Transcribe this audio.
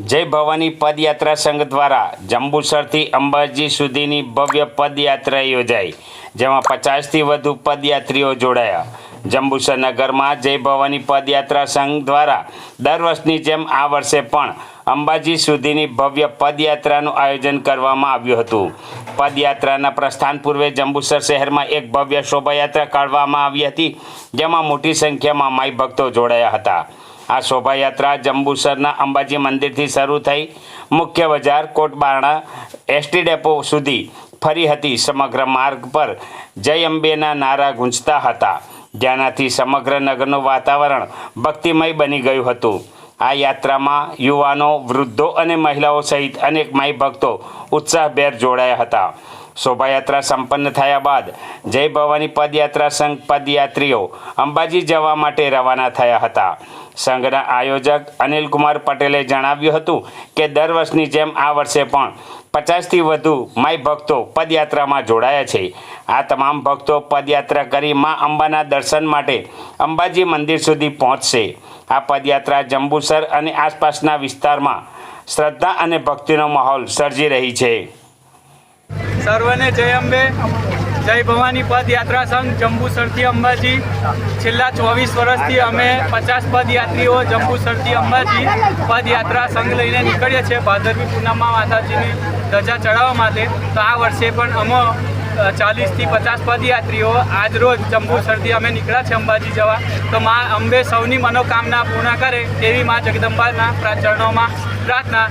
જય ભવાની પદયાત્રા સંઘ દ્વારા જંબુસરથી અંબાજી સુધીની ભવ્ય પદયાત્રા યોજાઈ, જેમાં પચાસથી વધુ પદયાત્રીઓ જોડાયા. જંબુસર નગરમાં જય ભવાની પદયાત્રા સંઘ દ્વારા દર વર્ષની જેમ આ વર્ષે પણ અંબાજી સુધીની ભવ્ય પદયાત્રાનું આયોજન કરવામાં આવ્યું હતું. પદયાત્રાના પ્રસ્થાન પૂર્વે જંબુસર શહેરમાં એક ભવ્ય શોભાયાત્રા કાઢવામાં આવી હતી, જેમાં મોટી સંખ્યામાં માઈ ભક્તો જોડાયા હતા. આ શોભાયાત્રા જંબુસરના અંબાજી મંદિરથી શરૂ થઈ મુખ્ય બજાર કોટબારણા એસટી ડેપો સુધી ફરી હતી સમગ્ર માર્ગ પર જય અંબેના નારા ગુંજતા હતા. જેનાથી સમગ્ર નગરનું વાતાવરણ ભક્તિમય બની ગયું હતું. આ યાત્રામાં યુવાનો, વૃદ્ધો અને મહિલાઓ સહિત અનેક માઈ ભક્તો ઉત્સાહભેર જોડાયા હતા. શોભાયાત્રા સંપન્ન થયા બાદ જય ભવાની પદયાત્રા સંઘ પદયાત્રીઓ અંબાજી જવા માટે રવાના થયા હતા. સંઘના આયોજક અનિલકુમાર પટેલે જણાવ્યું હતું કે દર વર્ષની જેમ આ વર્ષે પણ પચાસથી વધુ માય ભક્તો પદયાત્રામાં જોડાયા છે. આ તમામ ભક્તો પદયાત્રા કરી મા અંબાના દર્શન માટે અંબાજી મંદિર સુધી પહોંચશે. આ પદયાત્રા જંબુસર અને આસપાસના વિસ્તારમાં શ્રદ્ધા અને ભક્તિનો માહોલ સર્જી રહી છે. સર્વને જય અંબે. જય ભવાની પદયાત્રા સંઘ, જંબુસરથી અંબાજી. છેલ્લા ચોવીસ વર્ષથી અમે પચાસ પદયાત્રીઓ જંબુસરથી અંબાજી પદયાત્રા સંઘ લઈને નીકળીએ છીએ. ભાદરવી પૂનમમાં માતાજીની ધજા ચડાવવા માટે. તો આ વર્ષે પણ અમે ચાલીસથી પચાસ પદયાત્રીઓ આજ રોજ જંબુસરથી અમે નીકળ્યા છે અંબાજી જવા. તો મા અંબે સૌની મનોકામના પૂર્ણ કરે તેવી મા જગદંબાના ચરણોમાં પ્રાર્થના